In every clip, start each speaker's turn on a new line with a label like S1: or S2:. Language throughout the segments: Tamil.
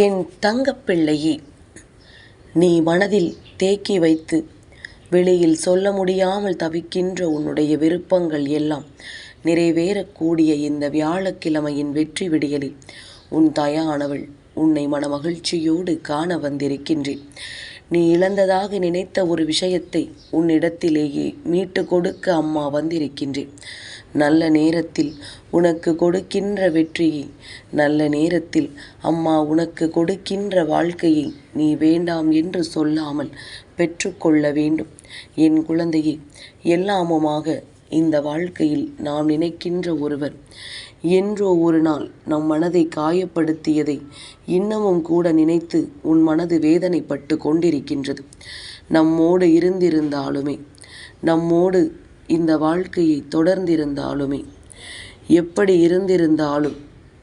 S1: என் தங்கப்பிள்ளையே நீ மனதில் தேக்கி வைத்து வெளியில் சொல்ல முடியாமல் தவிக்கின்ற உன்னுடைய விருப்பங்கள் எல்லாம் நிறைவேறக்கூடிய இந்த வியாழக்கிழமையின் வெற்றி விடியலில் உன் தயானவள் உன்னை மனமகிழ்ச்சியோடு காண வந்திருக்கின்றேன். நீ இழந்ததாக நினைத்த ஒரு விஷயத்தை உன்னிடத்திலேயே மீட்டு கொடுக்க அம்மா வந்திருக்கின்றேன். நல்ல நேரத்தில் உனக்கு கொடுக்கின்ற வெற்றியை நல்ல நேரத்தில் அம்மா உனக்கு கொடுக்கின்ற வாழ்க்கையை நீ வேண்டாம் என்று சொல்லாமல் பெற்றுக்கொள்ள வேண்டும். என் குழந்தையை எல்லாமுமாக இந்த வாழ்க்கையில் நாம் நினைக்கின்ற ஒருவர் என்றோ ஒரு நாள் நம் மனதை காயப்படுத்தியதை இன்னமும் கூட நினைத்து உன் மனது வேதனைப்பட்டு கொண்டிருக்கின்றது. நம்மோடு இருந்திருந்தாலுமே நம்மோடு இந்த வாழ்க்கையை தொடர்ந்திருந்தாலுமே எப்படி இருந்திருந்தாலும்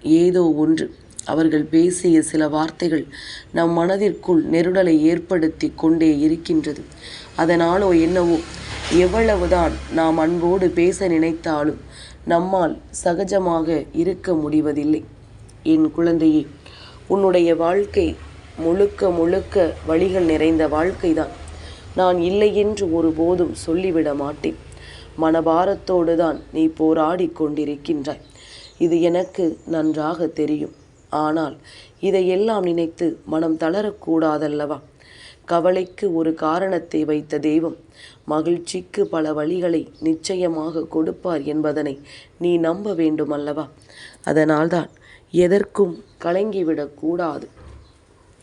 S1: ஏதோ ஒன்று. அவர்கள் பேசிய சில வார்த்தைகள் நம் மனதிற்குள் நெருடலை ஏற்படுத்தி கொண்டே இருக்கின்றது. அதனாலோ என்னவோ எவ்வளவுதான் நாம் அன்போடு பேச நினைத்தாலும் நம்மால் சகஜமாக இருக்க முடிவதில்லை. என் குழந்தையே உன்னுடைய வாழ்க்கை முழுக்க முழுக்க வழிகள் நிறைந்த வாழ்க்கைதான். நான் இல்லை என்று ஒருபோதும் சொல்லிவிட மாட்டேன். மனபாரத்தோடு தான் நீ போராடி கொண்டிருக்கின்றாய். இது எனக்கு நன்றாக தெரியும். ஆனால் இதையெல்லாம் நினைத்து மனம் தளரக்கூடாதல்லவா? கவலைக்கு ஒரு காரணத்தை வைத்த தெய்வம் மகிழ்ச்சிக்கு பல வழிகளை நிச்சயமாக கொடுப்பார் என்பதனை நீ நம்ப வேண்டுமல்லவா? அதனால்தான் எதற்கும் கலங்கிவிடக்கூடாது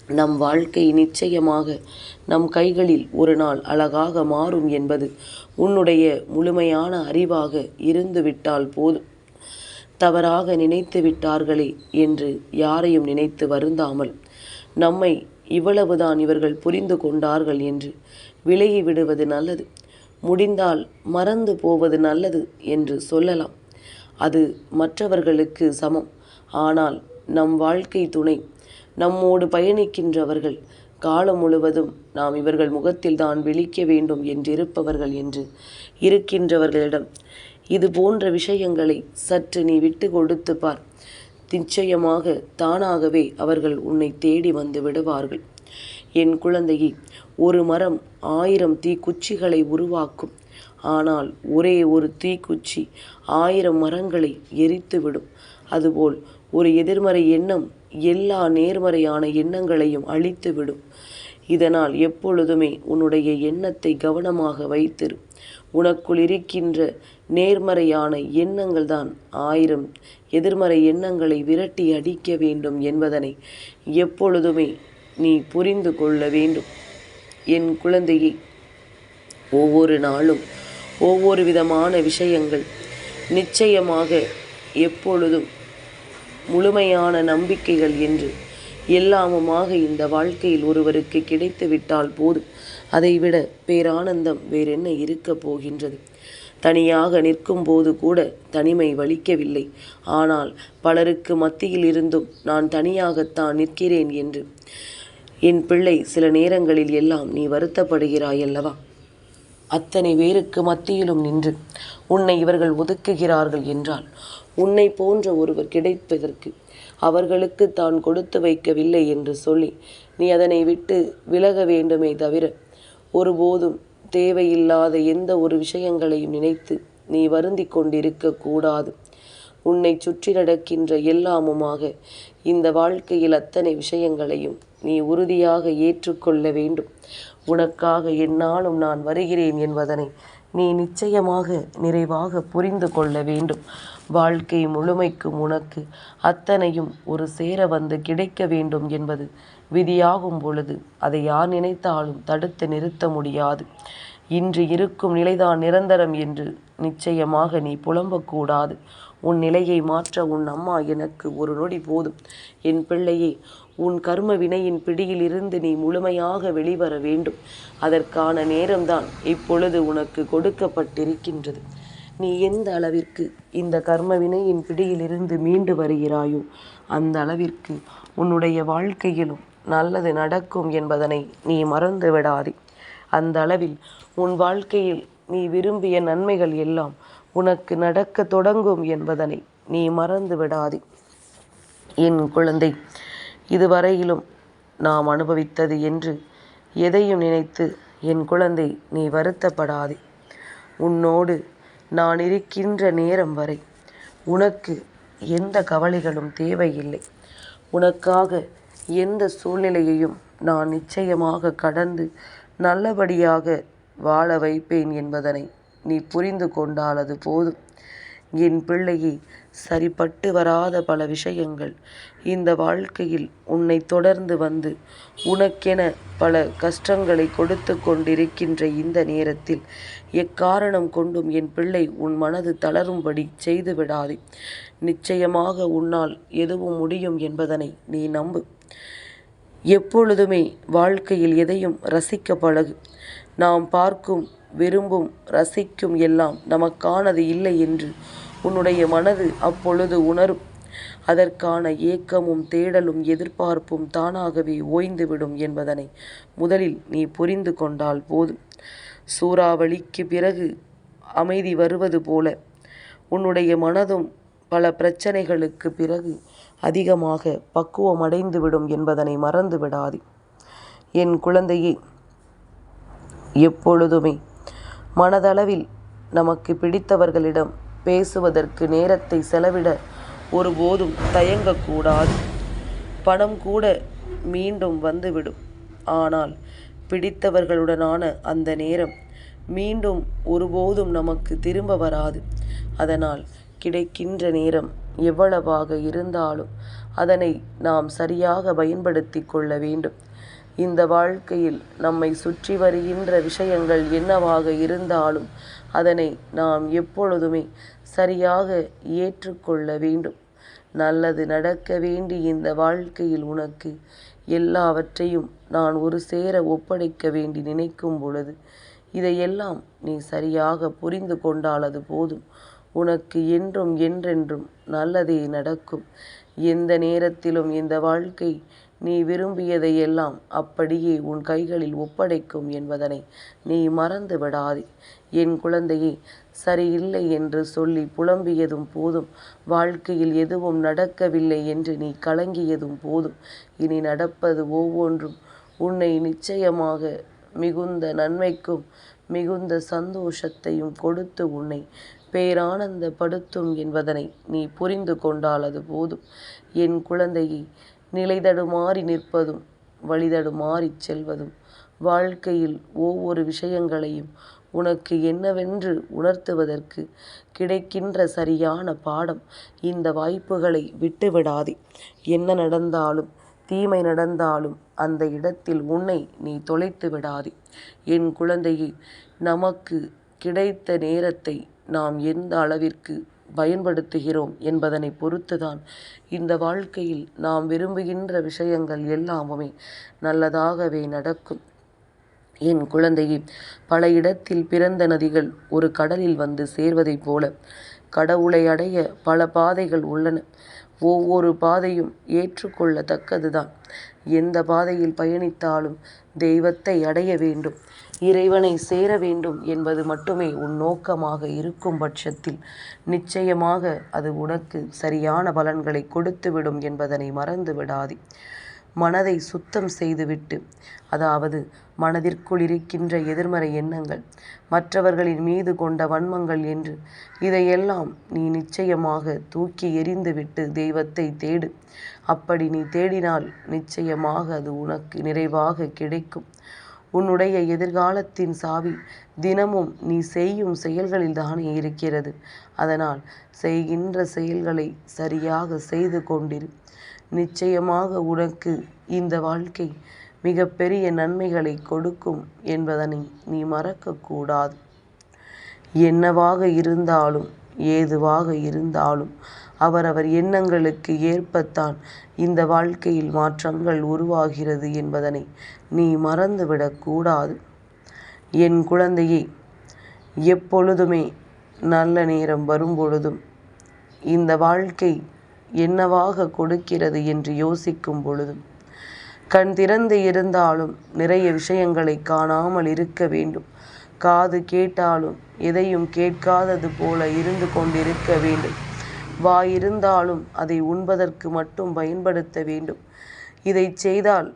S1: நம் வாழ்க்கை நிச்சயமாக நம் கைகளில் ஒரு நாள் அழகாக மாறும் என்பது உன்னுடைய முழுமையான அறிவாக இருந்துவிட்டால் போதும். தவறாக நினைத்து விட்டார்களே என்று யாரையும் நினைத்து வருந்தாமல் நம்மை இவ்வளவுதான் இவர்கள் புரிந்து கொண்டார்கள் என்று விலகி விடுவது நல்லது. முடிந்தால் மறந்து போவது நல்லது என்று சொல்லலாம். அது மற்றவர்களுக்கு சமம். ஆனால் நம் வாழ்க்கை துணை நம்மோடு பயணிக்கின்றவர்கள். காலம் முழுவதும் நாம் இவர்கள் முகத்தில் தான் விழிக்க வேண்டும் என்றிருப்பவர்கள் என்று இருக்கின்றவர்களிடம் இது போன்ற விஷயங்களை சற்று நீ விட்டு கொடுத்து பார். நிச்சயமாக தானாகவே அவர்கள் உன்னை தேடி வந்து விடுவார்கள். என் குழந்தையை ஒரு மரம் ஆயிரம் தீக்குச்சிகளை உருவாக்கும். ஆனால் ஒரே ஒரு தீக்குச்சி ஆயிரம் மரங்களை எரித்துவிடும். அதுபோல் ஒரு எதிர்மறை எண்ணம் எல்லா நேர்மறையான எண்ணங்களையும் அழித்துவிடும். இதனால் எப்பொழுதுமே உன்னுடைய எண்ணத்தை கவனமாக வைத்திரு. உனக்குள் இருக்கின்ற நேர்மறையான எண்ணங்கள் தான் ஆயிரம் எதிர்மறை எண்ணங்களை விரட்டி அடிக்க வேண்டும் என்பதனை எப்பொழுதுமே நீ புரிந்து கொள்ள வேண்டும். என் குழந்தையை ஒவ்வொரு நாளும் ஒவ்வொரு விதமான விஷயங்கள் நிச்சயமாக எப்பொழுதும் முழுமையான நம்பிக்கைகள் என்று எல்லாமுமாக இந்த வாழ்க்கையில் ஒருவருக்கு கிடைத்துவிட்டால் போதும் அதைவிட பேரானந்தம் வேறென்ன இருக்கப் போகின்றது? தனியாக நிற்கும் போது கூட தனிமை வலிக்கவில்லை. ஆனால் பலருக்கு மத்தியில் இருந்தும் நான் தனியாகத்தான் நிற்கிறேன் என்று. என் பிள்ளை சில நேரங்களில் எல்லாம் நீ வருத்தப்படுகிறாய் அல்லவா அத்தனை பேருக்கு மத்தியிலும் நின்று உன்னை இவர்கள் ஒதுக்குகிறார்கள் என்றால் உன்னை போன்ற ஒருவர் கிடைப்பதற்கு அவர்களுக்கு தான் கொடுத்து வைக்கவில்லை என்று சொல்லி நீ அதனை விட்டு விலக வேண்டுமே தவிர ஒருபோதும் தேவையில்லாத எந்த ஒரு விஷயங்களையும் நினைத்து நீ வருந்தி கொண்டிருக்க கூடாது. உன்னை சுற்றி நடக்கின்ற எல்லாமுமாக இந்த வாழ்க்கையில் அத்தனை விஷயங்களையும் நீ உறுதியாக ஏற்றுக்கொள்ள வேண்டும். உனக்காக என்னாலும் நான் வருகிறேன் என்பதனை நீ நிச்சயமாக நிறைவாக புரிந்து கொள்ள வேண்டும். வாழ்க்கை முழுமைக்கும் உனக்கு அத்தனையும் ஒரு சேர வந்து கிடைக்க வேண்டும் என்பது விதியாகும் பொழுது அதை யார் நினைத்தாலும் தடுத்து நிறுத்த முடியாது. இன்று இருக்கும் நிலைதான் நிரந்தரம் என்று நிச்சயமாக நீ புலம்பக்கூடாது. உன் நிலையை மாற்ற உன் அம்மா எனக்கு ஒரு நொடி போதும். என் பிள்ளையே உன் கர்ம வினையின் பிடியில் இருந்து நீ முழுமையாக வெளிவர வேண்டும். அதற்கான நேரம்தான் இப்பொழுது உனக்கு கொடுக்கப்பட்டிருக்கின்றது. நீ எந்த அளவிற்கு இந்த கர்ம வினையின் பிடியிலிருந்து மீண்டு வருகிறாயோ அந்த அளவிற்கு உன்னுடைய வாழ்க்கையிலும் நல்லது நடக்கும் என்பதனை நீ மறந்து விடாதே. அந்த அளவில் உன் வாழ்க்கையில் நீ விரும்பிய நன்மைகள் எல்லாம் உனக்கு நடக்க தொடங்கும் என்பதனை நீ மறந்து விடாதே. என் குழந்தை இதுவரையிலும் நாம் அனுபவித்தது என்று எதையும் நினைத்து என் குழந்தை நீ வருத்தப்படாதே. உன்னோடு நான் இருக்கின்ற நேரம் வரை உனக்கு எந்த கவலைகளும் தேவையில்லை. உனக்காக எந்த சூழ்நிலையையும் நான் நிச்சயமாக கடந்து நல்லபடியாக வாழ வைப்பேன் என்பதனை நீ புரிந்து கொண்டால் அது போதும். என் பிள்ளையே சரிப்பட்டு வராத பல விஷயங்கள். இந்த வாழ்க்கையில் உன்னை தொடர்ந்து வந்து உனக்கென பல கஷ்டங்களை கொடுத்து கொண்டிருக்கின்ற இந்த நேரத்தில் எக்காரணம் கொண்டும் என் பிள்ளை உன் மனது தளரும்படி செய்து விடாதே நிச்சயமாக உன்னால் எதுவும் முடியும் என்பதனை நீ நம்பு. எப்பொழுதுமே வாழ்க்கையில் எதையும் ரசிக்க பழகு. நாம் பார்க்கும் விரும்பும் ரசிக்கும் எல்லாம் நமக்கானது இல்லை என்று உன்னுடைய மனது அப்பொழுது உணரும். அதற்கான ஏக்கமும் தேடலும் எதிர்பார்ப்பும் தானாகவே ஓய்ந்துவிடும் என்பதனை முதலில் நீ புரிந்து கொண்டால் போதும். சூறாவளிக்கு பிறகு அமைதி வருவது போல உன்னுடைய மனதும் பல பிரச்சனைகளுக்கு பிறகு அதிகமாக பக்குவமடைந்துவிடும் என்பதனை மறந்து விடாது என் குழந்தையே எப்பொழுதுமே மனதளவில் நமக்கு பிடித்தவர்களிடம் பேசுவதற்கு நேரத்தை செலவிட ஒருபோதும் தயங்கக்கூடாது. பணம் கூட மீண்டும் வந்துவிடும். ஆனால் பிடித்தவர்களுடனான அந்த நேரம் மீண்டும் ஒருபோதும் நமக்கு திரும்ப வராது. அதனால் கிடைக்கின்ற நேரம் எவ்வளவாக இருந்தாலும் அதனை நாம் சரியாக பயன்படுத்தி கொள்ள வேண்டும். இந்த வாழ்க்கையில் நம்மை சுற்றி வருகின்ற விஷயங்கள் என்னவாக இருந்தாலும் அதனை நாம் எப்பொழுதுமே சரியாக ஏற்றுக்கொள்ள வேண்டும். நல்லது நடக்க வேண்டி இந்த வாழ்க்கையில் உனக்கு எல்லாவற்றையும் நான் ஒரு சேர ஒப்படைக்க வேண்டி நினைக்கும் பொழுது இதையெல்லாம் நீ சரியாக புரிந்து கொண்டால் அது போதும். உனக்கு என்றும் என்றென்றும் நல்லதே நடக்கும். எந்த நேரத்திலும் இந்த வாழ்க்கை நீ விரும்பியதையெல்லாம் அப்படியே உன் கைகளில் ஒப்படைக்கும் என்பதனை நீ மறந்து விடாதே. என் குழந்தையே சரியில்லை என்று சொல்லி புலம்பியதும் போதும் வாழ்க்கையில் எதுவும் நடக்கவில்லை என்று நீ கலங்கியதும் போதும் இனி நடப்பது ஒவ்வொன்றும் உன்னை நிச்சயமாக மிகுந்த நன்மைக்கும் மிகுந்த சந்தோஷத்தையும் கொடுத்து உன்னை பேரானந்தப்படுத்தும் என்பதனை நீ புரிந்து கொண்டால் அது போதும். என் குழந்தையை நிலைதடுமாறி நிற்பதும் வழிதடுமாறிச் செல்வதும் வாழ்க்கையில் ஒவ்வொரு விஷயங்களையும் உனக்கு என்னவென்று உணர்த்துவதற்கு கிடைக்கின்ற சரியான பாடம் இந்த வாய்ப்புகளை விட்டுவிடாதே. என்ன நடந்தாலும் தீமை நடந்தாலும் அந்த இடத்தில் உன்னை நீ தொலைத்து விடாதே. என் குழந்தையை நமக்கு கிடைத்த நேரத்தை நாம் எந்த அளவிற்கு பயன்படுத்துகிறோம் என்பதனை பொறுத்துதான் இந்த வாழ்க்கையில் நாம் விரும்புகின்ற விஷயங்கள் எல்லாமுமே நல்லதாகவே நடக்கும். என் குழந்தையை பல இடத்தில் பிறந்த நதிகள் ஒரு கடலில் வந்து சேர்வதைப் போல கடவுளை அடைய பல பாதைகள் உள்ளன. ஒவ்வொரு பாதையும் ஏற்றுக்கொள்ளத்தக்கதுதான். எந்த பாதையில் பயணித்தாலும் தெய்வத்தை அடைய வேண்டும் இறைவனை சேர வேண்டும் என்பது மட்டுமே உன் நோக்கமாக இருக்கும் பட்சத்தில். நிச்சயமாக அது உனக்கு சரியான பலன்களை கொடுத்துவிடும் என்பதனை மறந்து விடாதே மனதை சுத்தம் செய்துவிட்டு அதாவது மனதிற்குள் இருக்கின்ற எதிர்மறை எண்ணங்கள் மற்றவர்களின் மீது கொண்ட வன்மங்கள் என்று. இதையெல்லாம் நீ நிச்சயமாக தூக்கி எறிந்துவிட்டு தெய்வத்தை தேடு. அப்படி நீ தேடினால் நிச்சயமாக அது உனக்கு நிறைவாக கிடைக்கும். உன்னுடைய எதிர்காலத்தின் சாவி தினமும் நீ செய்யும் செயல்களில் தானே இருக்கிறது. அதனால் செய்கின்ற செயல்களை சரியாக செய்து கொண்டிரு. நிச்சயமாக உனக்கு இந்த வாழ்க்கை மிகப்பெரிய நன்மைகளை கொடுக்கும் என்பதனை நீ மறக்கக்கூடாது. என்னவாக இருந்தாலும் ஏதுவாக இருந்தாலும் அவரவர் எண்ணங்களுக்கு ஏற்பத்தான் இந்த வாழ்க்கையில் மாற்றங்கள் உருவாகிறது என்பதனை நீ மறந்துவிடக்கூடாது என் குழந்தையை எப்பொழுதுமே நல்ல நேரம் வரும்பொழுதும் இந்த வாழ்க்கை என்னவாக கொடுக்கிறது என்று யோசிக்கும் பொழுதும் கண் திறந்து இருந்தாலும் நிறைய விஷயங்களை காணாமல் இருக்க வேண்டும். காது கேட்டாலும் எதையும் கேட்காதது போல இருந்து கொண்டிருக்க வேண்டும். வாயிருந்தாலும் அதை உண்பதற்கு மட்டும் பயன்படுத்த வேண்டும். இதைச் செய்தால்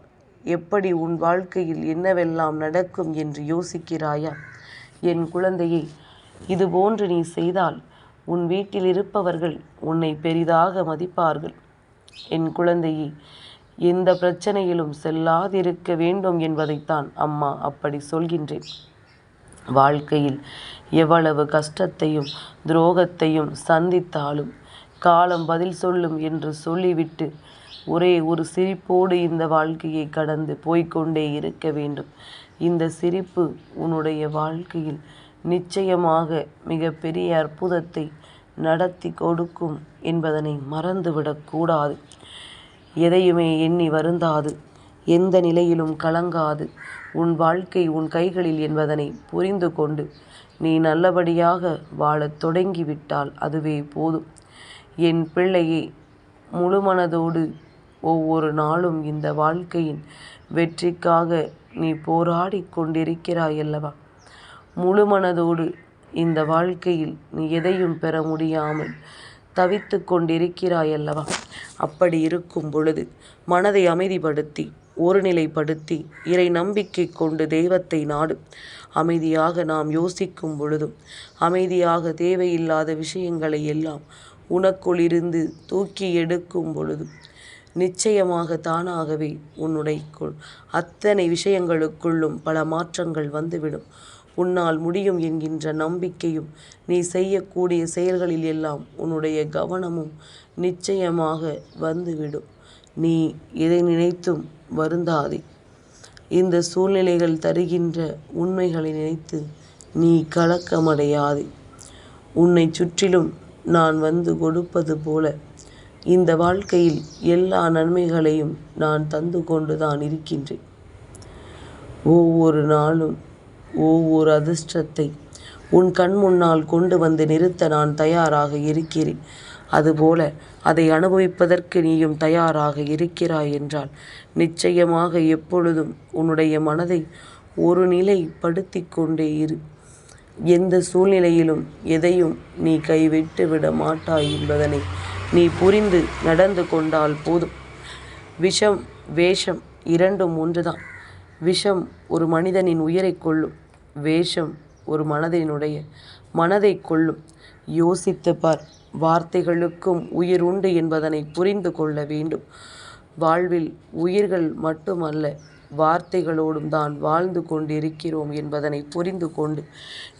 S1: எப்படி உன் வாழ்க்கையில் என்னவெல்லாம் நடக்கும் என்று யோசிக்கிறாயா? என் குழந்தையை இதுபோன்று நீ செய்தால் உன் வீட்டில் இருப்பவர்கள் உன்னை பெரிதாக மதிப்பார்கள். என் குழந்தையை எந்த பிரச்சனையிலும் செல்லாதிருக்க வேண்டும் என்பதைத்தான் அம்மா அப்படி சொல்கின்றேன். வாழ்க்கையில் எவ்வளவு கஷ்டத்தையும் துரோகத்தையும் சந்தித்தாலும் காலம் பதில் சொல்லும் என்று சொல்லிவிட்டு ஒரே ஒரு சிரிப்போடு இந்த வாழ்க்கையை கடந்து போய்க்கொண்டே இருக்க வேண்டும். இந்த சிரிப்பு உன்னுடைய வாழ்க்கையில் நிச்சயமாக மிகப்பெரிய அற்புதத்தை நடத்தி கொடுக்கும் என்பதனை மறந்துவிடக்கூடாது. எதையுமே எண்ணி வருந்தாது. எந்த நிலையிலும் கலங்காது. உன் வாழ்க்கை உன் கைகளில் என்பதனை புரிந்து கொண்டு நீ நல்லபடியாக வாழத் தொடங்கிவிட்டால் அதுவே போதும். என் பிள்ளையை முழுமனதோடு ஒவ்வொரு நாளும் இந்த வாழ்க்கையின் வெற்றிக்காக நீ போராடி கொண்டிருக்கிறாய் அல்லவா? முழுமனதோடு இந்த வாழ்க்கையில் நீ எதையும் பெற முடியாமல் தவித்து கொண்டிருக்கிறாய் அல்லவா அப்படி இருக்கும் பொழுது மனதை அமைதிப்படுத்தி ஒருநிலைப்படுத்தி இறை நம்பிக்கை கொண்டு தெய்வத்தை நாடு. அமைதியாக நாம் யோசிக்கும் பொழுதும் அமைதியாக தேவையில்லாத விஷயங்களை எல்லாம் உனக்குள் இருந்து தூக்கி எடுக்கும் பொழுதும் நிச்சயமாக தானாகவே உன்னுடைய அத்தனை விஷயங்களுக்குள்ளும் பல மாற்றங்கள் வந்துவிடும். உன்னால் முடியும் என்கின்ற நம்பிக்கையும் நீ செய்யக்கூடிய செயல்களில் எல்லாம் உன்னுடைய கவனமும் நிச்சயமாக வந்துவிடும். நீ எதை நினைத்தும் வருந்தாதே. இந்த சூழ்நிலைகள் தருகின்ற உண்மைகளை நினைத்து நீ கலக்கமடையாதே. உன்னை சுற்றிலும் நான் வந்து கொடுப்பது போல இந்த வாழ்க்கையில் எல்லா நன்மைகளையும் நான் தந்து கொண்டுதான் இருக்கின்றேன். ஒவ்வொரு நாளும் ஒவ்வொரு அதிர்ஷ்டத்தை உன் கண் முன்னால் கொண்டு வந்து நிறுத்த நான் தயாராக இருக்கிறேன். அதுபோல அதை அனுபவிப்பதற்கு நீயும் தயாராக இருக்கிறாய் என்றால் நிச்சயமாக எப்பொழுதும் உன்னுடைய மனதை ஒரு நிலைப்படுத்தி கொண்டே இரு. எந்த சூழ்நிலையிலும் எதையும் நீ கைவிட்டு விட மாட்டாய் என்பதனை நீ புரிந்து நடந்து கொண்டால் போதும். விஷம் வேஷம் இரண்டும் ஒன்றுதான். விஷம் ஒரு மனிதனின் உயிரை கொள்ளும் வேஷம் ஒரு மனதினுடைய மனதை கொள்ளும் யோசித்து பார் வார்த்தைகளுக்கும் உயிர் உண்டு என்பதனை புரிந்து கொள்ள வேண்டும். வாழ்வில் உயிர்கள் மட்டுமல்ல வார்த்தைகளோடும் தான் வாழ்ந்து கொண்டிருக்கிறோம் என்பதனை புரிந்து கொண்டு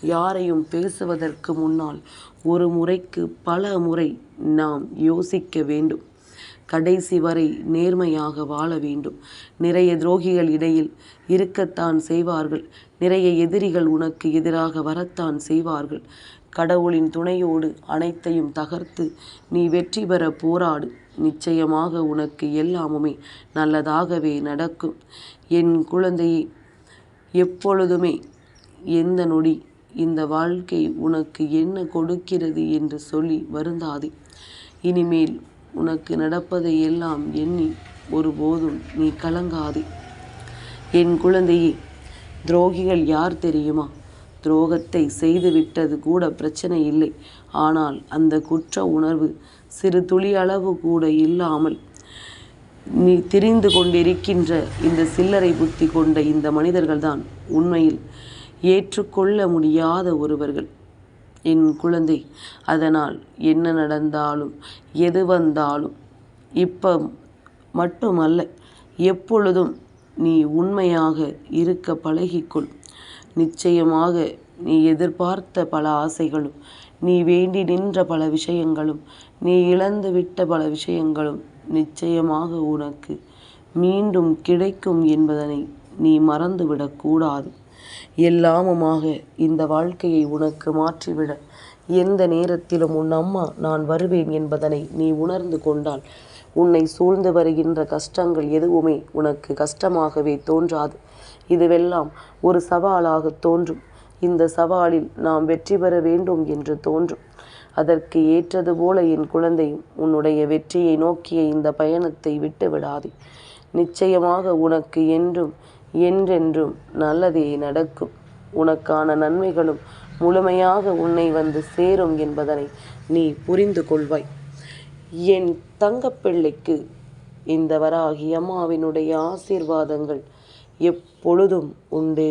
S1: யாரையும் பேசுவதற்கு முன்னால் ஒரு முறைக்கு பல முறை நாம் யோசிக்க வேண்டும். கடைசி வரை நேர்மையாக வாழ வேண்டும். நிறைய துரோகிகள் இடையில் இருக்கத்தான் செய்வார்கள். நிறைய எதிரிகள் உனக்கு எதிராக வரத்தான் செய்வார்கள். கடவுளின் துணையோடு அனைத்தையும் தகர்த்து நீ வெற்றி பெற போராடு. நிச்சயமாக உனக்கு எல்லாமுமே நல்லதாகவே நடக்கும். என் குழந்தையை எப்பொழுதுமே எந்த நொடி இந்த வாழ்க்கை உனக்கு என்ன கொடுக்கிறது என்று சொல்லி வருந்தாதே. இனிமேல் உனக்கு நடப்பதை எல்லாம் எண்ணி ஒருபோதும் நீ கலங்காதே. என் குழந்தையே துரோகிகள் யார் தெரியுமா? துரோகத்தை செய்துவிட்டது கூட பிரச்சனை இல்லை. ஆனால் அந்த குற்ற உணர்வு சிறு துளி அளவு கூட இல்லாமல் நீ திரிந்து கொண்டிருக்கின்ற இந்த சில்லறை புத்தி கொண்ட இந்த மனிதர்கள்தான் உண்மையில் ஏற்றுக்கொள்ள முடியாத ஒருவர்கள். என் குழந்தை அதனால் என்ன நடந்தாலும் எது வந்தாலும் இப்போ மட்டுமல்ல எப்பொழுதும் நீ உண்மையாக இருக்க பழகிக்கொள். நிச்சயமாக நீ எதிர்பார்த்த பல ஆசைகளும் நீ வேண்டி நின்ற பல விஷயங்களும் நீ இழந்து விட்ட பல விஷயங்களும் நிச்சயமாக உனக்கு மீண்டும் கிடைக்கும் என்பதனை நீ மறந்துவிடக்கூடாது எல்லாமுமாக இந்த வாழ்க்கையை உனக்கு மாற்றிவிட. எந்த நேரத்திலும் உன் அம்மா நான் வருவேன் என்பதனை நீ உணர்ந்து கொண்டால் உன்னை சூழ்ந்து வருகின்ற கஷ்டங்கள் எதுவுமே உனக்கு கஷ்டமாகவே தோன்றாது. இதுவெல்லாம் ஒரு சவாலாக தோன்றும். இந்த சவாலில் நாம் வெற்றி பெற வேண்டும் என்று தோன்றும். அதற்கு ஏற்றது போல என் குழந்தையும் உன்னுடைய வெற்றியை நோக்கிய இந்த பயணத்தை விட்டு விடாதே நிச்சயமாக உனக்கு என்றும் என்றென்றும் நல்லதே நடக்கும். உனக்கான நன்மைகளும் முழுமையாக உன்னை வந்து சேரும் என்பதனை நீ புரிந்து கொள்வாய். என் தங்கப்பிள்ளைக்கு இந்த வராகி அம்மாவினுடைய ஆசீர்வாதங்கள் எப்பொழுதும் உண்டு.